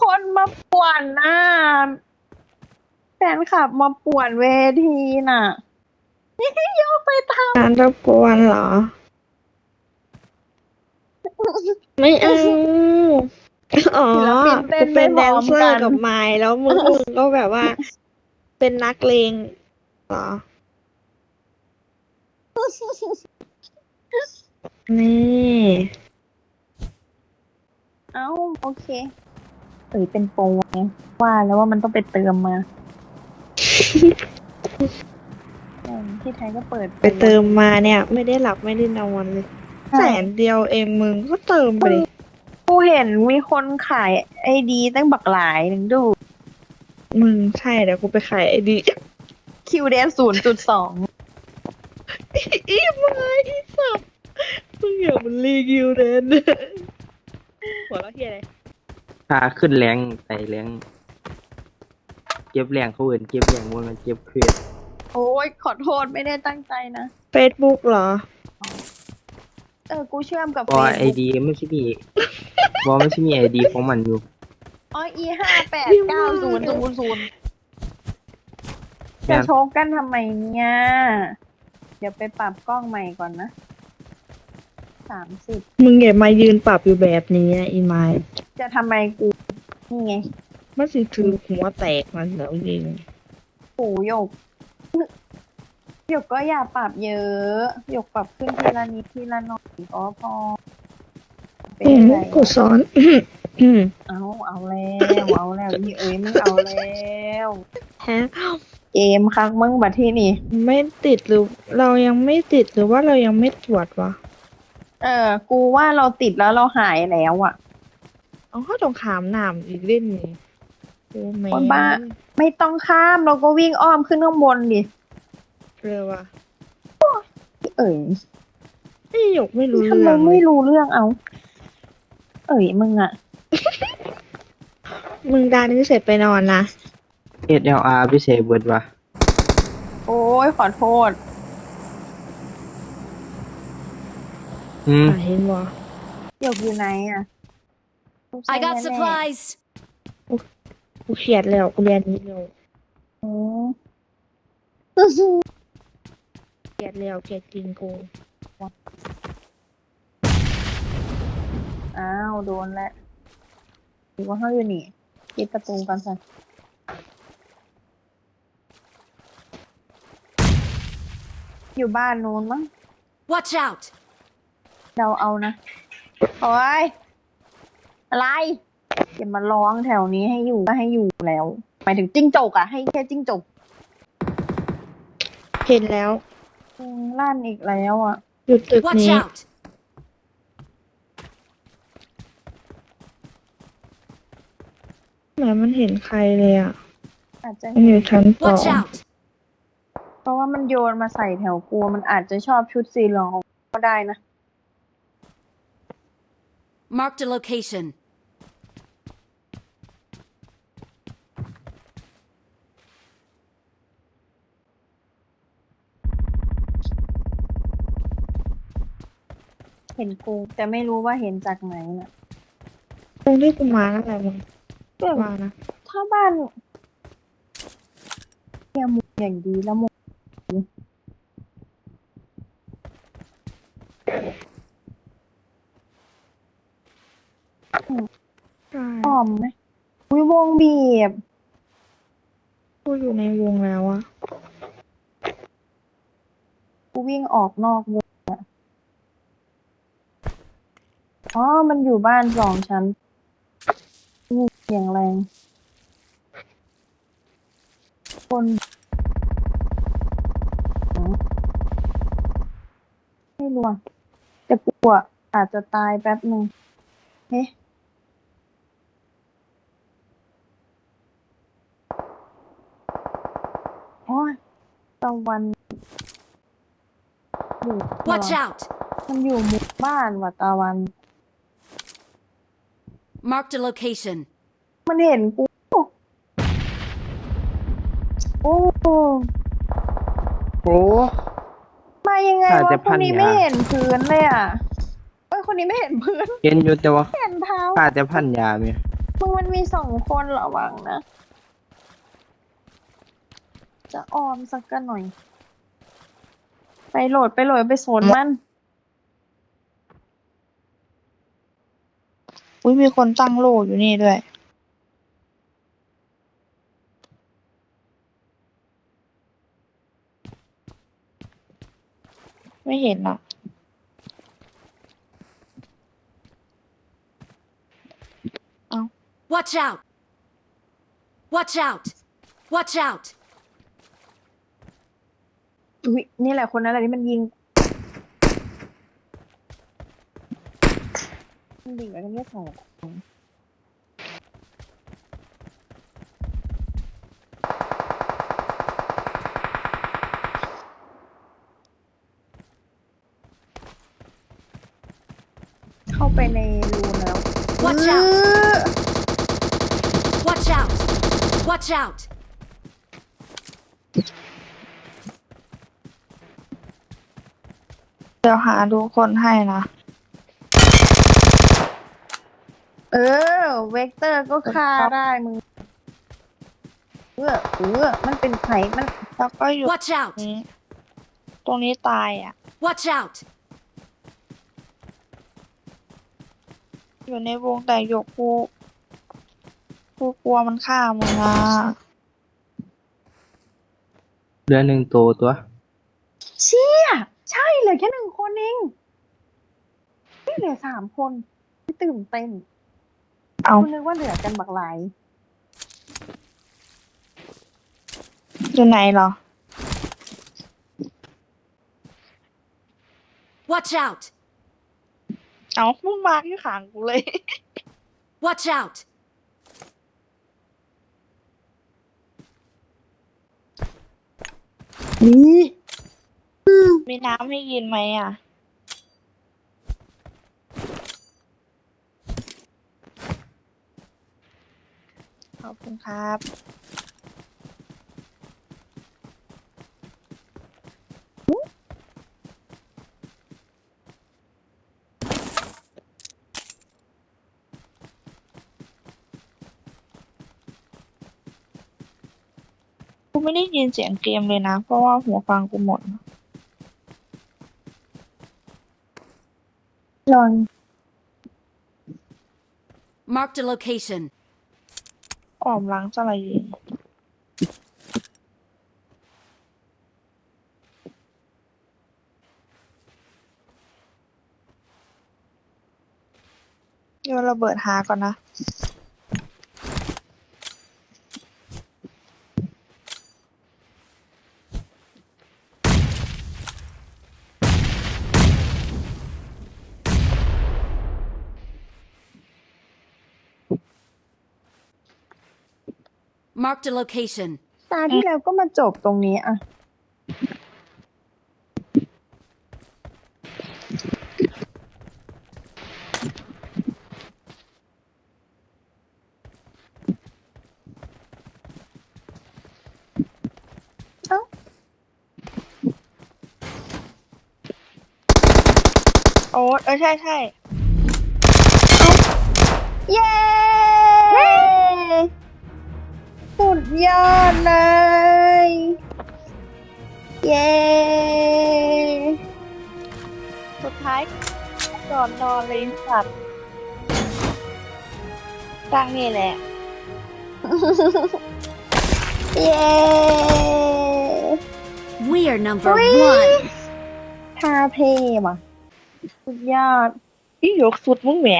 คนมาป่วนน่ะแฟนคลับมาป่วนเวทีน่ะ โยกไปทการรบกวนเหรอ ไม่เอาอ๋อศิลปินเต้นกูไม่เป็นพแดร้อนมเซอกัร์นกับไมล์แล้วมึงมึงก็แบบว่า เป็นนักเลงเหรอ นี่ เอ้า โอเค เอ้ยเป็นโปรไงว่าแล้วว่ามันต้องไปเติมมาอืมที่ไทยก็เปิดไปเติมมาเนี่ย ไม่ได้หลับไม่ได้นอนเลยแสนเดียวเองมึงก็เติมไปดิกูเห็นมีคนขายไอดีตั้งบักหลายหนึ่งดู มึงใช่เดี๋ยวกูไปขายไอดีคิวเดนศูนย์จุดสองอีมาอีสับมึงอย่ามันรีกิวเดนหัวเราะเฮียอะไร พาขึ้นแรงไต่แรงเก็บแรงเขาอื่นเก็บแรงมันมันเก็บเครียดโอ้ยขอโทษไม่ได้ตั้งใจนะเฟซบุ๊กเหรอ เออกูเชื่อมกับเพราะไอ Facebook ดีไม่ใช่มีบอไม่ใช่มีไอดีของมันอยู่อ๋อ e ห้าแปดเก้าศูนย์ศูนย์ศูนย์แม่จะนโชกกันทำไมเนี่ย เดี๋ยวไปปรับกล้องใหม่ก่อนนะ สามสิบมึงอย่ามายืนปรับอยู่แบบนี้อะอีไมล์จะทำไมกูนี่ไงมันสิถือหัวแตกมันแล้วยิงปูหยกหยกก็อย่าปรับเยอะหยกปรับขึ้นทีละนิดทีละหน่อยก็พอเป็นเห็นไรกูสอนอืมเอาเอาแล้วเอาแล้วนี่เอ้ยมึงเอาแล้วฮะเกมคักมึงบัดที่นี่ ไม่ติดหรือ เรายังไม่ติดหรือว่าเรายังไม่ตรวจวะ เออ กูว่าเราติดแล้วเราหายแล้วอะ เอาเข้าตรงขามหนามอีกเล่นนี่โอ้แม่คนบ้า ไม่ต้องข้ามเราก็วิ่งอ้อมขึ้นข้างบนดิเร็วว่ะเอ้ยไอ้หยกไม่รู้ทำเรื่ไมองเลไม่ยรู้เรื่องเอา เอ้ยมึงอะ มึงดานนี้เสร็จไปนอนนะ เอสเอลอาร์พิเศษเบิร์ดว่ะโอ้ยขอโทษ อืม อะเห็นบ่หยกอยู่ไหนอะ I got แน่ๆ supplies. กูเขียดแล้วกูเรียนนี้เร็วอืมเขียดแล้วเขียดจริงกูอ้าวโดนแล้วหรือว่าเขาอยู่นี่ปิดประตูกันสิอยู่บ้านนู้นมั้ง Watch out. เราเอานะ โอ้ย อะไรอย่ามาร้องแถวนี้ให้อยู่ก็ให้อยู่แล้ว หมายถึงจิ้งจกอะให้แค่จิ้งจกเห็นแล้วอืมลั่นอีกแล้วอะอยู่ตึก Watch นี้ out. เหมือนมันเห็นใครเลยอะ อาจจะ มันอยู่ชั้นสอง Watch out. เพราะว่ามันโยนมาใส่แถวกลัวมันอาจจะชอบชุดสีเหลืองของก็ได้นะ Marked a location. เห็นกูแต่ไม่รู้ว่าเห็นจากไหนน่ะ ตรงที่กูมานั่นแหละมึงเรื่องว่านะถ้าบ้านเนี่ยมุมอย่างดีแล้วมุม ใช่อ้อมไหมวิวงบีบกูอยู่ในวงแล้วอะกูวิ่งออกนอกวงอะอ๋อ มันอยู่บ้านสองชั้นนี่เสียงแรง คนไม่รู้อะแต่กูอะอาจจะตายแป๊บหนึ่งเฮ้โอ้ย ตะวันอยู่ Watch เหรอ out. มันอยู่หมู่บ้านว่ะตะวัน Marked a location. มันเห็นกู โอ้โอ้ มายังไงอาจวะจะคพันนนี้ยาไม่เห็นพื้นเลยอะเอ้ยคนนี้ไม่เห็นพื้นเห็นอยู่แต่ว่าเห็นเท้า ขาดแต่พันยาไหมมึงมันมีสองคนระวังนะ จะออมสักกันหน่อย ไปโหลดไปโหลดไปโซนมันอุ้ยมีคนตั้งโล่อยู่นี่ด้วย ไม่เห็นอะ Watch out! Watch out! Watch out! อุ้ยนี่แหละคนนั้นแหละที่มันยิงมันยิงแล้วก็ไม่สองคนเข้าไปในรูนแล้ว Watch เอ out อ Watch out! Watch out! ดี๋ยวหาดูคนให้นะ เออ เวกเตอร์ก็ฆ่าได้มึง เออเออมันเป็นไขมันแล้วก็อยู่ Watch ตร out! งนี้ ตรงนี้ตายอะ Watch out! อยู่ในวงแต่หยกกูกูกลัวมันฆ่ามึงอะเดือนหนึ่งโตตัว เชี่ย ใช่เหลือแค่หนึ่งคนเองไม่เหลือสามคนที่ตื่นเต้นเอาคุณนึกว่าเหลือกันบักหลายอยู่ไหนเหรอ Watch out! เอามึงมาที่ขางกูเลย Watch out! นี่ มีน้ำให้กินไหมอะ ขอบคุณครับ กูไม่ได้ยินเสียงเกมเลยนะ เพราะว่าหัวฟังกูหมด ลอง Marked a location. ออมล้างสลายยิงโยนระเบิดหาก่อนนะ Marked a location. ตาที่แล้วก็มาจบตรงนี้อะ เอ้า โอ้เออใช่ใช่เย้ สุดยอดเลย เย้ สุดท้ายนอนนอนเลยสัตว์ตั้งนี่แหละ เย้ We are number Whee! one. ท่าเท่ว่ะ สุดยอดอีหยกสุดมึงแหม